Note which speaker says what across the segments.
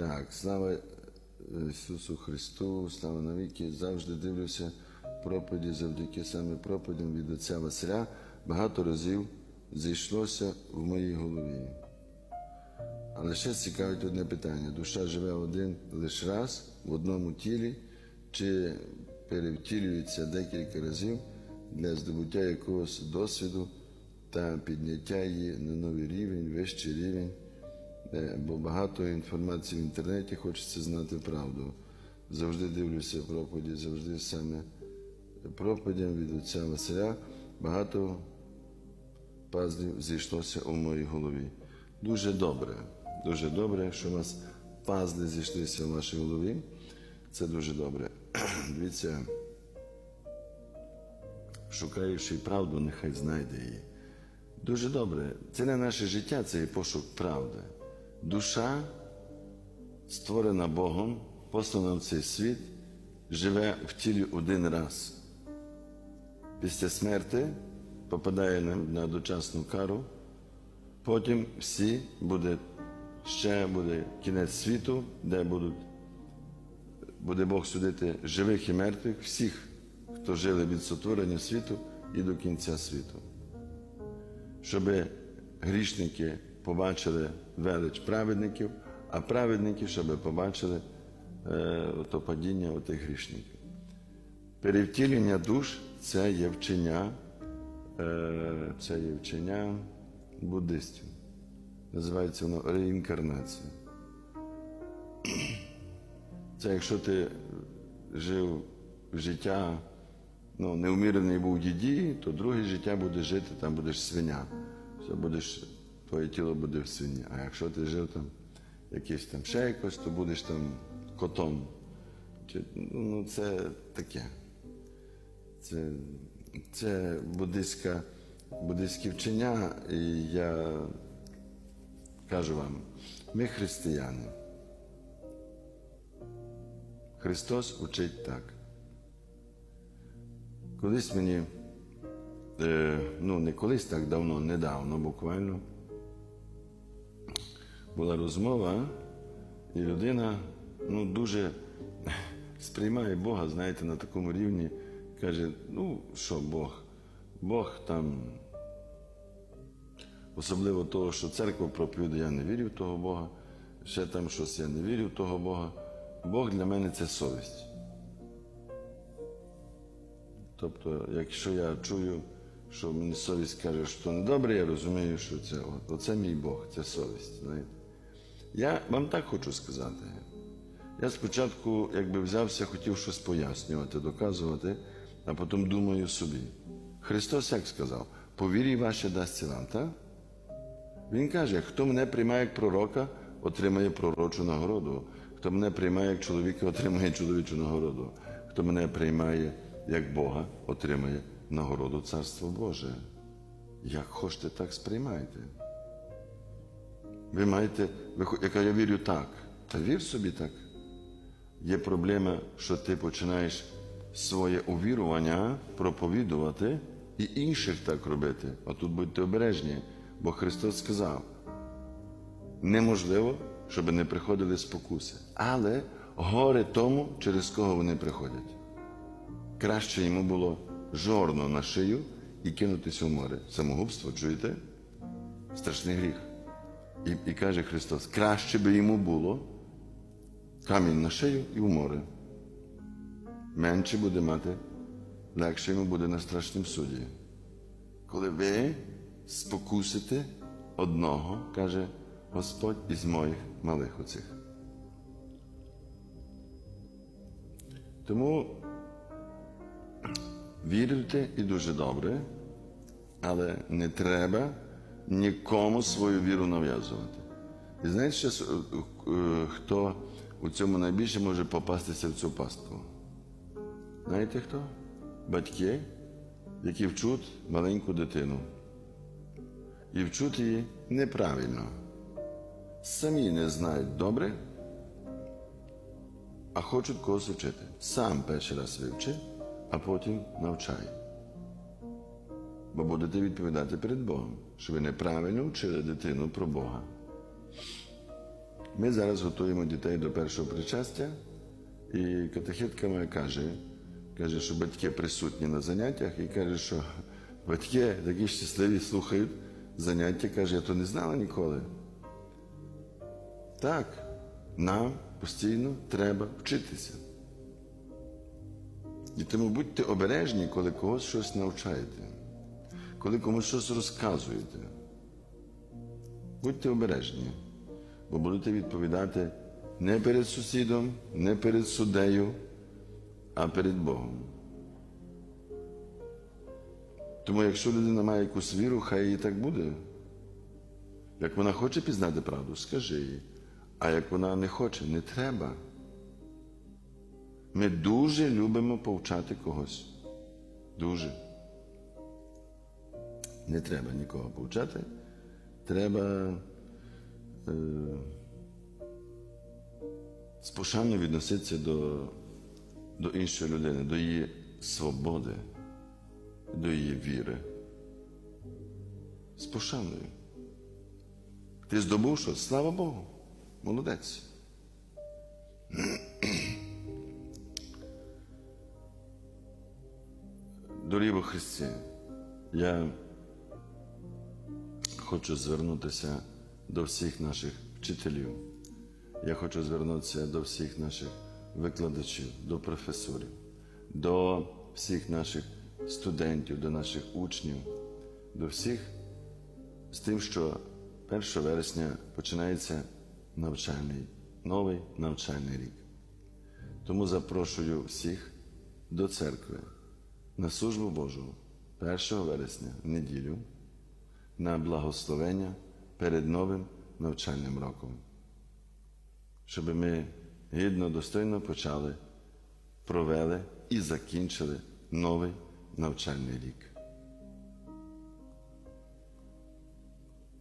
Speaker 1: Так, слава Ісусу Христу, слава навіки. Завжди дивлюся проповіді завдяки саме проповідям від отця Василя. Багато разів зійшлося в моїй голові. Але ще цікавить одне питання: душа живе один лише раз в одному тілі, чи перевтілюється декілька разів для здобуття якогось досвіду та підняття її на новий рівень, вищий рівень. Е, Бо багато інформації в інтернеті хочеться знати правду. Завжди дивлюся проповіді, завжди саме проповідям від отця Василя багато пазлів зійшлося у моїй голові. Дуже добре, дуже добре, що у вас пазли зійшлися в вашій голові. Це дуже добре. Дивіться, шукаючи правду, нехай знайде її. Дуже добре. Це не наше життя, це є пошук правди. Душа, створена Богом, послана в цей світ, живе в тілі один раз. Після смерти попадає на, дочасну кару, потім всі буде, ще буде кінець світу, де будуть, буде Бог судити живих і мертвих, всіх, хто жили від сотворення світу і до кінця світу щоб грішники побачили велич праведників, а праведники, щоб побачили е, то падіння отих грішників. Перевтілення душ це є вчення, е, це є вчення буддистів. Називається воно реінкарнація. Це якщо ти жив життя ну, неумірений був діді, то друге життя буде жити, там будеш свиня. Все будеш, твоє тіло буде в свині. А якщо ти жив там якийсь там ще якось, то будеш там котом. Ну, це таке. Це, це буддистська, буддистське вчення, і я кажу вам, ми християни. Христос учить так. Колись мені, е, ну не колись так давно, недавно буквально, була розмова, і людина ну, дуже сприймає Бога, знаєте, на такому рівні, каже, ну що Бог? Бог там, особливо того, що церква проповідує, я не вірю в того Бога, ще там щось я не вірю в того Бога. Бог для мене це совість. Тобто, якщо я чую, що мені совість каже, що не добре, я розумію, що це оце мій Бог, це совість. знаєте. Я вам так хочу сказати. Я спочатку, якби взявся, хотів щось пояснювати, доказувати, а потім думаю собі. Христос як сказав, по вірі ваші дасться вам, так? Він каже, хто мене приймає як пророка, отримає пророчу нагороду. Хто мене приймає як чоловіка, отримає чоловічу нагороду. Хто мене приймає як Бога, отримає нагороду Царство Боже. Як хочете, так сприймайте. Ви маєте, хо- яка я вірю так, та вір собі так. Є проблема, що ти починаєш своє увірування проповідувати і інших так робити. А тут будьте обережні, бо Христос сказав, неможливо, щоб не приходили спокуси. Але горе тому, через кого вони приходять. Краще йому було жорно на шию і кинутися в море. Самогубство, чуєте? Страшний гріх. І, і каже Христос, краще би йому було камінь на шию і в море. Менше буде мати, легше йому буде на страшнім суді. Коли ви спокусите одного, каже Господь із моїх малих оцих. Тому вірите і дуже добре, але не треба нікому свою віру нав'язувати. І знаєте, е, хто у цьому найбільше може попастися в цю пастку? Знаєте хто? Батьки, які вчуть маленьку дитину. І вчуть її неправильно. Самі не знають добре, а хочуть когось вчити. Сам перший раз вивчи, а потім навчай. Бо будете відповідати перед Богом, що ви неправильно вчили дитину про Бога. Ми зараз готуємо дітей до першого причастя, і катехитка моя каже, каже, що батьки присутні на заняттях, і каже, що батьки такі щасливі слухають заняття, каже, я то не знала ніколи. Так, нам постійно треба вчитися. І тому будьте обережні, коли когось щось навчаєте, коли комусь щось розказуєте. Будьте обережні, бо будете відповідати не перед сусідом, не перед суддею, а перед Богом. Тому якщо людина має якусь віру, хай їй так буде. Як вона хоче пізнати правду, скажи їй. А як вона не хоче, не треба. Ми дуже любимо повчати когось. Дуже. Не треба нікого повчати. Треба е, з пошаною відноситися до, до іншої людини, до її свободи, до її віри. З пошаною. Ти здобув щось? Слава Богу. Молодець. Дорогі Христі, я хочу звернутися до всіх наших вчителів. Я хочу звернутися до всіх наших викладачів, до професорів, до всіх наших студентів, до наших учнів, до всіх з тим, що 1 вересня починається навчальний, новий навчальний рік. Тому запрошую всіх до церкви на службу Божу 1 вересня неділю на благословення перед новим навчальним роком, щоб ми гідно, достойно почали, провели і закінчили новий навчальний рік.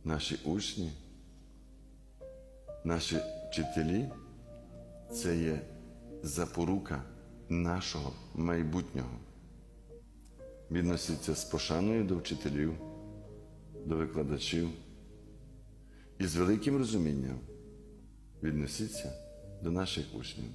Speaker 1: Наші учні, наші вчителі це є запорука нашого майбутнього. Відноситься з пошаною до вчителів, до викладачів і з великим розумінням відноситься до наших учнів.